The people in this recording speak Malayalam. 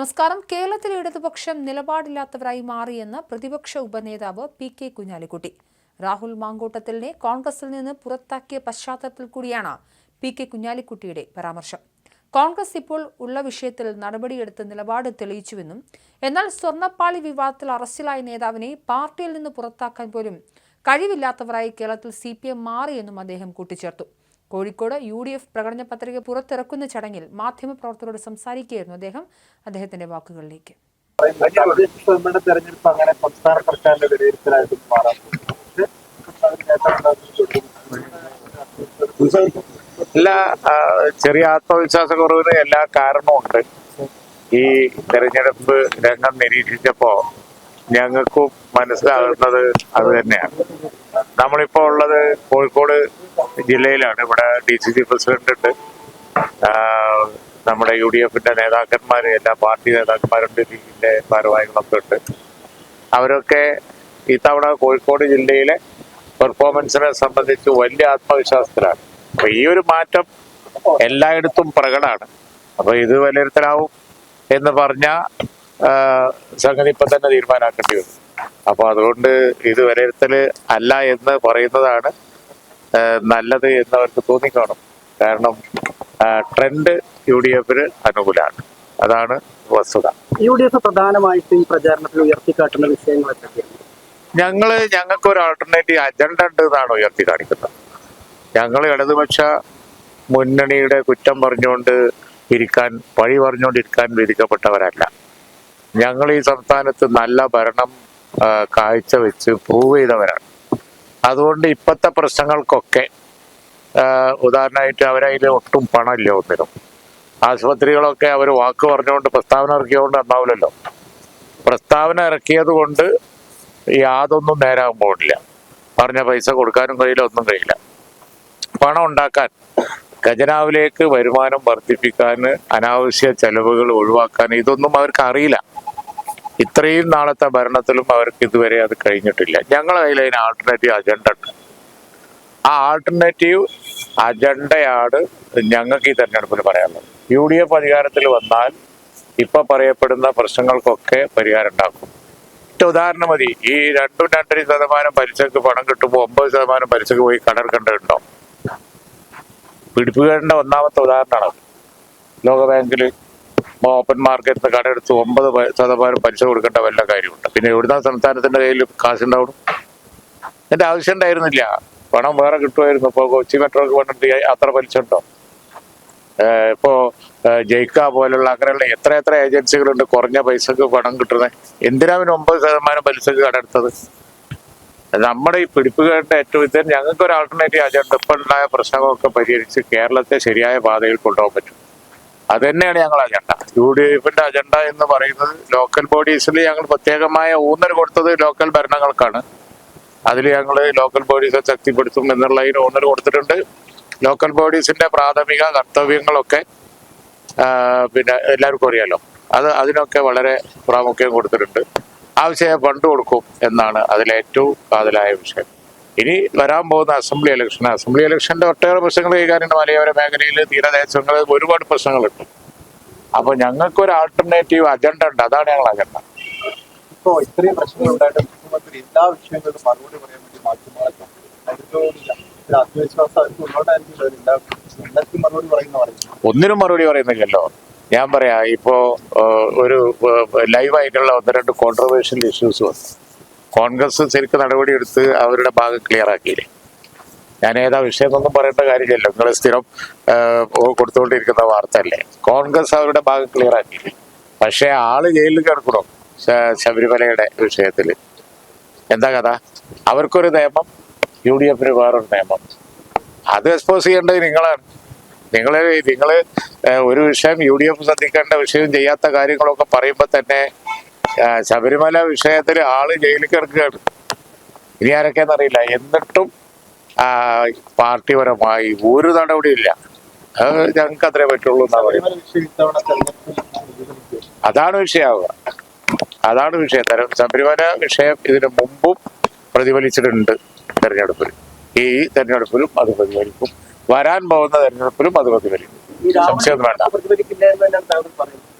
നമസ്കാരം. കേരളത്തിലെ ഇടതുപക്ഷം നിലപാടില്ലാത്തവരായി മാറിയെന്ന് പ്രതിപക്ഷ ഉപനേതാവ് പി കെ കുഞ്ഞാലിക്കുട്ടി. രാഹുൽ മാങ്കൂട്ടത്തിലിനെ കോൺഗ്രസിൽ നിന്ന് പുറത്താക്കിയ പശ്ചാത്തലത്തിൽ കൂടിയാണ് പി കെ കുഞ്ഞാലിക്കുട്ടിയുടെ പരാമർശം. കോൺഗ്രസ് ഇപ്പോൾ ഉള്ള വിഷയത്തിൽ നടപടിയെടുത്ത് നിലപാട് തെളിയിച്ചുവെന്നും എന്നാൽ സ്വർണപ്പാളി വിവാദത്തിൽ അറസ്റ്റിലായ നേതാവിനെ പാർട്ടിയിൽ നിന്ന് പുറത്താക്കാൻ പോലും കഴിവില്ലാത്തവരായി കേരളത്തിൽ സി പി എം മാറിയെന്നും അദ്ദേഹം കൂട്ടിച്ചേർത്തു. കോഴിക്കോട് യു ഡി എഫ് പ്രകടന പത്രിക പുറത്തിറക്കുന്ന ചടങ്ങിൽ മാധ്യമപ്രവർത്തകരോട് സംസാരിക്കുകയായിരുന്നു അദ്ദേഹം അദ്ദേഹത്തിന്റെ വാക്കുകളിലേക്ക്. തെരഞ്ഞെടുപ്പ് അങ്ങനെ ചെറിയ ആത്മവിശ്വാസക്കുറവിന് എല്ലാ കാരണമുണ്ട് ഈ തെരഞ്ഞെടുപ്പ് രംഗം നിരീക്ഷിച്ചപ്പോ ഞങ്ങൾക്കും മനസ്സിലാകുന്നത് അത് തന്നെയാണ്. നമ്മളിപ്പോ ഉള്ളത് കോഴിക്കോട് ജില്ലയിലാണ്. ഇവിടെ ഡി സി സി പ്രസിഡന്റ് ഉണ്ട്. നമ്മുടെ യു ഡി എഫിന്റെ നേതാക്കന്മാര് എല്ലാ പാർട്ടി നേതാക്കന്മാരുണ്ട്. ലീഗിന്റെ ഭാരവാഹികളൊക്കെ ഉണ്ട്. അവരൊക്കെ ഇത്തവണ കോഴിക്കോട് ജില്ലയിലെ പെർഫോമൻസിനെ സംബന്ധിച്ച് വലിയ ആത്മവിശ്വാസത്തിലാണ്. അപ്പൊ ഈ ഒരു മാറ്റം എല്ലായിടത്തും പ്രകടമാണ്. അപ്പൊ ഇത് വിലയിരുത്തലാവും എന്ന് പറഞ്ഞ സംഗതി ഇപ്പൊ തന്നെ തീരുമാനാക്കേണ്ടി വരും. അപ്പൊ അതുകൊണ്ട് ഇത് വിലയിരുത്തൽ അല്ല എന്ന് പറയുന്നതാണ് നല്ലത് എന്ന് അവർക്ക് തോന്നിക്കാണും. കാരണം ട്രെൻഡ് യു ഡി എഫിന് അനുകൂലമാണ്. അതാണ് വസ്തുത. യു ഡി എഫ് പ്രധാനമായിട്ട് ഈ പ്രചാരണത്തിൽ ഉയർത്തിക്കാട്ടുന്ന വിഷയങ്ങൾ ഞങ്ങൾ ഞങ്ങൾ ഞങ്ങൾക്ക് ഒരു ആൾട്ടർനേറ്റീവ് അജണ്ട ഉണ്ട് എന്നാണ് ഉയർത്തി കാണിക്കുന്നത്. ഞങ്ങൾ ഇടതുപക്ഷ മുന്നണിയുടെ കുറ്റം പറഞ്ഞുകൊണ്ട് ഇരിക്കാൻ വഴി പറഞ്ഞുകൊണ്ടിരിക്കാൻ വിധിക്കപ്പെട്ടവരല്ല. ഞങ്ങൾ ഈ സംസ്ഥാനത്ത് നല്ല ഭരണം കാഴ്ച വെച്ച് പ്രൂവ് ചെയ്തവരാണ്. അതുകൊണ്ട് ഇപ്പോഴത്തെ പ്രശ്നങ്ങൾക്കൊക്കെ ഉദാഹരണമായിട്ട് അവരതിൽ ഒട്ടും പണമില്ല ഒന്നിനും. ആശുപത്രികളൊക്കെ അവർ വാക്ക് പറഞ്ഞുകൊണ്ട് പ്രസ്താവന ഇറക്കിയതുകൊണ്ട് ഉണ്ടാവില്ലല്ലോ. പ്രസ്താവന ഇറക്കിയത് കൊണ്ട് യാതൊന്നും നേരാകാൻ പോകില്ല പറഞ്ഞ പൈസ കൊടുക്കാനും കഴിയില്ല ഒന്നും കഴിയില്ല. പണം ഉണ്ടാക്കാൻ ഖജനാവിലേക്ക് വരുമാനം വർദ്ധിപ്പിക്കാൻ അനാവശ്യ ചെലവുകൾ ഒഴിവാക്കാൻ ഇതൊന്നും അവർക്ക് അറിയില്ല. ഇത്രയും നാളത്തെ ഭരണത്തിലും അവർക്ക് ഇതുവരെ അത് കഴിഞ്ഞിട്ടില്ല. ഞങ്ങൾ കയ്യിൽ അതിന് ആൾട്ടർനേറ്റീവ് അജണ്ട ഉണ്ട്. ആ ആൾട്ടർനേറ്റീവ് അജണ്ടയാണ് ഞങ്ങൾക്ക് ഈ തെരഞ്ഞെടുപ്പിൽ പറയാനുള്ളത്. യു ഡി എഫ് അധികാരത്തിൽ വന്നാൽ ഇപ്പൊ പറയപ്പെടുന്ന പ്രശ്നങ്ങൾക്കൊക്കെ പരിഹാരം ഉണ്ടാക്കും. ഉദാഹരണം മതി. ഈ രണ്ടും രണ്ടര ശതമാനം പലിശക്ക് പണം കിട്ടുമ്പോൾ ഒമ്പത് ശതമാനം പലിശക്ക് പോയി കടർക്കേണ്ടതുണ്ടോ പിടിപ്പുകേണ്ട ഒന്നാമത്തെ ഉദാഹരണമാണ്. ലോകബാങ്കിൽ ഓപ്പൺ മാർക്കറ്റിൽ നിന്ന് കടമെടുത്ത് ഒമ്പത് ശതമാനം പലിശ കൊടുക്കേണ്ട വല്ല കാര്യമുണ്ട്. പിന്നെ എവിടുന്ന സംസ്ഥാനത്തിന്റെ കയ്യിൽ കാശുണ്ടാവണം എന്റെ ആവശ്യം ഉണ്ടായിരുന്നില്ല. പണം വേറെ കിട്ടുമായിരുന്നു. ഇപ്പോൾ കൊച്ചി മെട്രോക്ക് വേണ്ടി അത്ര പലിശ ഉണ്ടോ? ഇപ്പോൾ ജയ്ക്ക പോലുള്ള അങ്ങനെയുള്ള എത്ര എത്ര ഏജൻസികളുണ്ട്? കുറഞ്ഞ പൈസക്ക് പണം കിട്ടുന്നത് എന്തിനാ പിന്നെ ഒമ്പത് ശതമാനം പലിശക്ക് കടെടുത്തത് നമ്മുടെ ഈ പിടിപ്പുകേട്ട ഏറ്റവും ഇത് ഞങ്ങൾക്ക് ഒരു ആൾട്ടർനേറ്റീവ് അജണ്ട ഇപ്പോൾ ഉണ്ടായ പ്രശ്നങ്ങളൊക്കെ പരിഹരിച്ച് കേരളത്തെ ശരിയായ പാതയിൽ കൊണ്ടുപോകാൻ പറ്റും. അത് തന്നെയാണ് ഞങ്ങൾ അജണ്ട യു ഡി എഫിന്റെ അജണ്ട എന്ന് പറയുന്നത് ലോക്കൽ ബോഡീസിൽ ഞങ്ങൾ പ്രത്യേകമായ ഊന്നൽ കൊടുത്തത് ലോക്കൽ ഭരണങ്ങൾക്കാണ്. അതിൽ ഞങ്ങൾ ലോക്കൽ ബോഡീസെ ശക്തിപ്പെടുത്തും എന്നുള്ളതിന് ഊന്നൽ കൊടുത്തിട്ടുണ്ട്. ലോക്കൽ ബോഡീസിന്റെ പ്രാഥമിക കർത്തവ്യങ്ങളൊക്കെ പിന്നെ എല്ലാവർക്കും അറിയാലോ. അത് അതിനൊക്കെ വളരെ പ്രാമുഖ്യം കൊടുത്തിട്ടുണ്ട്. ആവശ്യമായ ഫണ്ട് കൊടുക്കും എന്നാണ് അതിലേറ്റവും കാതലായ വിഷയം. ഇനി വരാൻ പോകുന്ന അസംബ്ലി ഇലക്ഷൻ അസംബ്ലി ഇലക്ഷന്റെ ഒട്ടേറെ പ്രശ്നങ്ങൾ കൈകാര്യം മലയോര മേഖലയിൽ തീരദേശങ്ങൾ ഒരുപാട് പ്രശ്നങ്ങളുണ്ട്. അപ്പൊ ഞങ്ങൾക്ക് ഒരു ആൾട്ടർനേറ്റീവ് അജണ്ട ഉണ്ട്. അതാണ് ഞങ്ങൾ അജണ്ട ഇത്രയും മുഖ്യമന്ത്രി എല്ലാ വിഷയങ്ങളിലും മറുപടി പറയാൻ വേണ്ടി ഒന്നിനും മറുപടി പറയുന്നില്ലല്ലോ. ഞാൻ പറയാ ഇപ്പോ ഒരു ലൈവായിട്ടുള്ള ഒന്ന് രണ്ട് കോൺട്രവേഴ്ഷ്യൽ ഇഷ്യൂസ് വന്നു. കോൺഗ്രസ് ശരിക്കും നടപടിയെടുത്ത് അവരുടെ ഭാഗം ക്ലിയർ ആക്കിയില്ലേ? ഞാൻ ഏതാ വിഷയം എന്നൊന്നും പറയേണ്ട കാര്യമില്ലല്ലോ. നിങ്ങൾ സ്ഥിരം കൊടുത്തുകൊണ്ടിരിക്കുന്ന വാർത്ത അല്ലേ കോൺഗ്രസ് അവരുടെ ഭാഗം ക്ലിയർ ആക്കിയില്ലേ? പക്ഷേ ആൾ ജയിലിൽ കിടക്കണം? ശബരിമലയുടെ വിഷയത്തിൽ എന്താ കഥ? അവർക്കൊരു നിയമം യു ഡി എഫിന് വേറൊരു നിയമം. അത് എക്സ്പോസ് ചെയ്യേണ്ടത് നിങ്ങളാണ്. നിങ്ങൾ നിങ്ങൾ ഒരു വിഷയം യു ഡി എഫ് ശ്രദ്ധിക്കേണ്ട വിഷയം ചെയ്യാത്ത കാര്യങ്ങളൊക്കെ പറയുമ്പോൾ തന്നെ ശബരിമല വിഷയത്തിൽ ആൾ ജയിലിൽ കിടക്കുകയാണ്. ഇനി ആരൊക്കെയെന്നറിയില്ല എന്നിട്ടും പാർട്ടിപരമായി ഒരു നടപടിയില്ല. അത് ഞങ്ങൾക്ക് അത്രേ പറ്റുള്ളൂ എന്നാ പറയുന്നത്. അതാണ് വിഷയാവുക. അതാണ് വിഷയം. തെര- ശബരിമല വിഷയം ഇതിനു മുമ്പും പ്രതിഫലിച്ചിട്ടുണ്ട് തെരഞ്ഞെടുപ്പിൽ. ഈ തെരഞ്ഞെടുപ്പിലും അത് പ്രതിഫലിക്കും. വരാൻ പോകുന്ന തെരഞ്ഞെടുപ്പിലും അത് പ്രതിഫലിക്കും. സംശയം വേണ്ട.